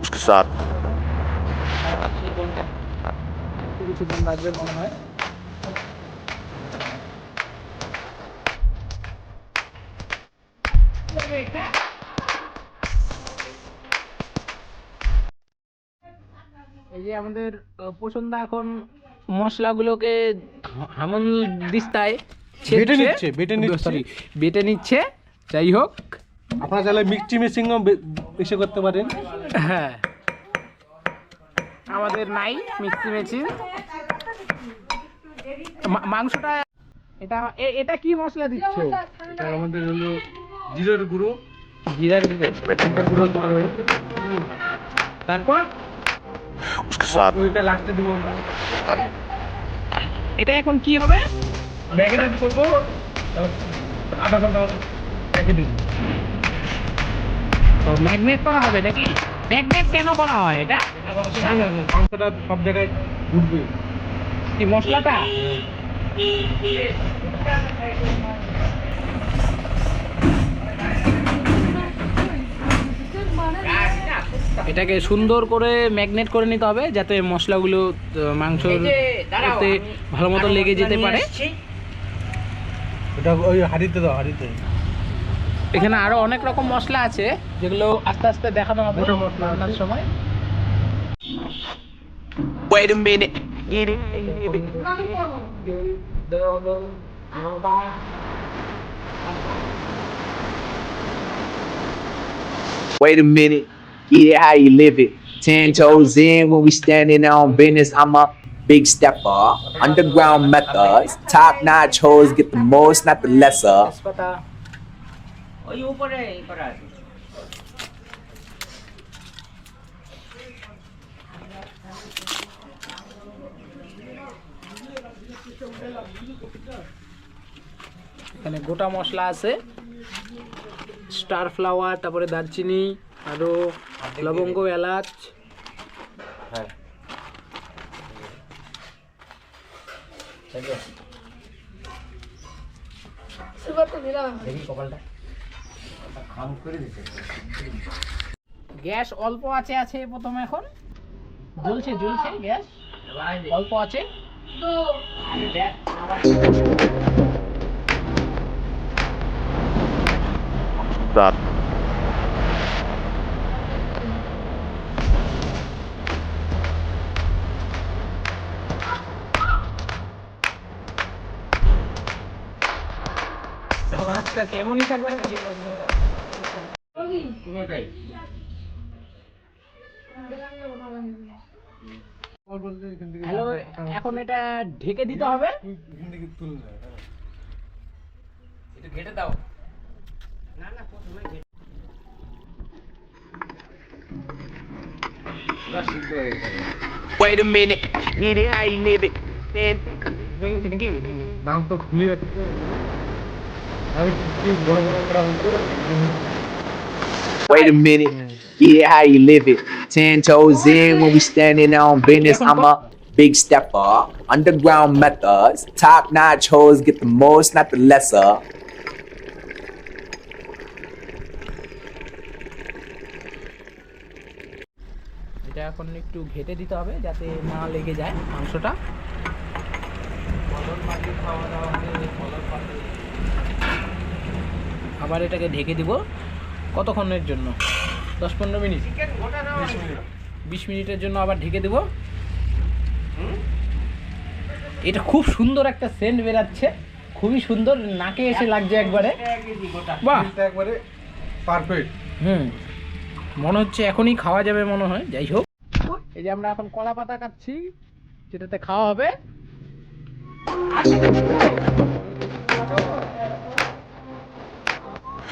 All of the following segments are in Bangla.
उसके साथ কিছুদিন লাগবে মনে হয় এই যে আমাদের আহ, পছন্দ এখন মশলাগুলোকে হামন দিস্তায় বেটে নিচ্ছে, বেটে নিচ্ছে। সরি বেটে নিচ্ছে যাই হোক আপনারা চাইলে মিক্সি মেশিনও এসে করতে পারেন হ্যাঁ আমাদের নাই মিক্সি মেশিন মা- মাংসটা এটা এ- এটা কি মশলা দিচ্ছ এটা আমাদের হলো জিরের গুঁড়ো জিরার গুঁড়ো জিরার গুঁড়ো দিতে হবে। তারপর उसके साथ ওইটা লাস্টে দিব আমরা এটা এখন কি হবে ম্যাগনেট করবো আধা ঘন্টা রেখে ম্যাগনেট করা হবে নাকি? ম্যাগনেট কেন করা হয় এটা? মাংসটা সব জায়গায় উঠবে কি মশলাটা? এটাকে সুন্দর করে ম্যাগনেট করে নিতে হবে যাতে মশলাগুলো মাংসর ভালো মতো লেগে যেতে পারে। ওটা ওই হাঁড়িতে দাও হাঁড়িতে। এখানে আরো অনেক রকম মশলা আছে যেগুলো আস্তে আস্তে দেখানো হবে রান্নার সময় Wait a minute. Wait a minute. Get it how you live it. Ten toes in when we standing on business. I'm a big stepper. Underground methods. Top notch hoes get the most, not the lesser. তেজপাতা ওই উপরে ই করা আছে এখানে গোটা মশলা আছে। স্টার ফ্লাওয়ার তারপরে দারচিনি আরও লবঙ্গ এলাচ। গ্যাস অল্প আছে আছে প্রথমে এখন। জ্বলছে জ্বলছে গ্যাস। অল্প আছে। साथ আচ্ছা কেমনই থাকবে হ্যালো এখন এটা ঢেকে দিতে হবে Wait a minute. Get it how you live it. Man. দাম Wait a minute. It how you live it. Ten toes in when we standing on business. I'm a big stepper. Underground methods. Top notch hoes get the most, not the lesser. এখন একটু ঘেটে দিতে হবে যাতে না লেগে যায় মাংসটা আবার এটাকে ঢেকে দিব কতক্ষণের জন্য? দশ পনেরো মিনিট। বিশ মিনিটের জন্য আবার ঢেকে দেব। এটা খুব সুন্দর একটা সেন্ট বেরাচ্ছে। খুবই সুন্দর নাকে এসে লাগছে একবারে। বাহ! একবারে পারফেক্ট হুম। মনে হচ্ছে এখনই খাওয়া যাবে মনে হয় যাই হোক। এই যে আমরা এখন কলা পাতা কাটছি যেটাতে খাওয়া হবে।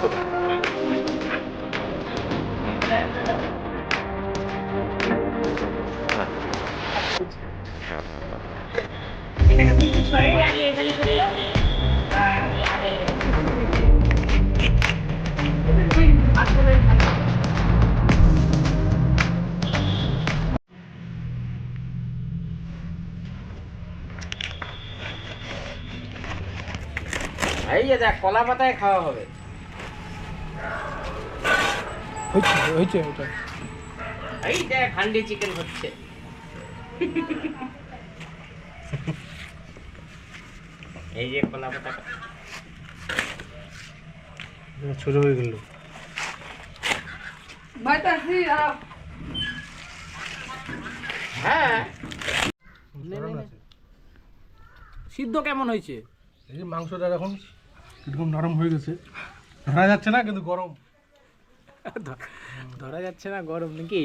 এই যে দেখ কলা পাতায় খাওয়া হবে। হয়েছে হয়েছে হয়েছে। এই দেখ হান্ডি চিকেন হচ্ছে। এই যে কলা পাতা। ছোট হয়ে গেল। হ্যাঁ। সিদ্ধ কেমন হয়েছে? এই যে মাংসটা এখন এরকম নরম হয়ে গেছে। ধরা যাচ্ছে না কিন্তু গরম। ধরা যাচ্ছে না গরম নাকি?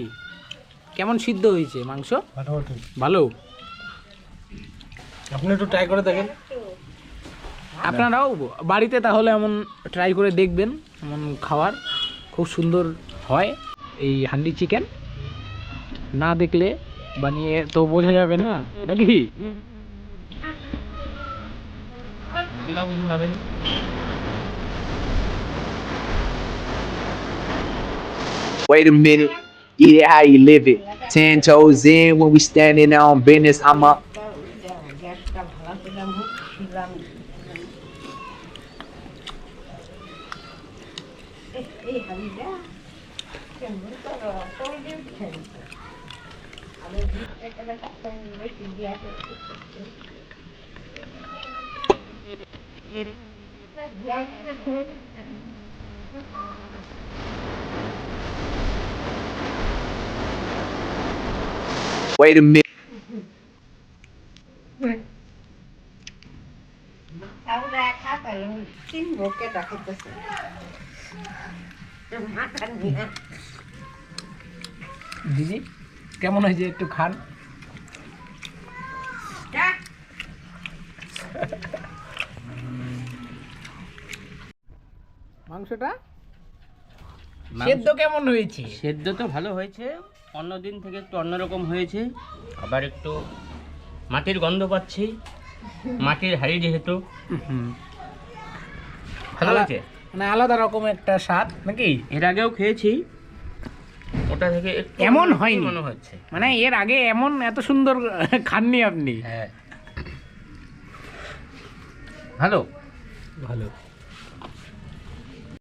কেমন সিদ্ধ হয়েছে মাংস? ভালো আপনি একটু ট্রাই করে দেখেন। আপনারাও বাড়িতে তাহলে এমন ট্রাই করে দেখবেন এমন খাওয়ার। খুব সুন্দর হয় এই হান্ডি চিকেন। না দেখলে বানিয়ে তো বোঝা যাবে না নাকি? Wait a minute, get it how you live it. Ten toes in when we standing on business. I'm up. Wait a minute. দিদি কেমন হয়েছে? একটু খান। মাংসটা? সেদ্ধ কেমন হয়েছে? সেদ্ধ তো ভালো হয়েছে। অন্য দিন থেকে একটু অন্যরকম হয়েছে। আবার একটু মাটির গন্ধ পাচ্ছি। মাটির হাড়ি যেহেতু। ভালো হয়েছে? মানে আলাদা রকম একটা স্বাদ নাকি? এর আগেও খেয়েছি। ওটা থেকে এমন হয়নি। মনে হচ্ছে। মানে এর আগে এমন এত সুন্দর খাননি আপনি। হ্যাঁ। ভালো? ভালো।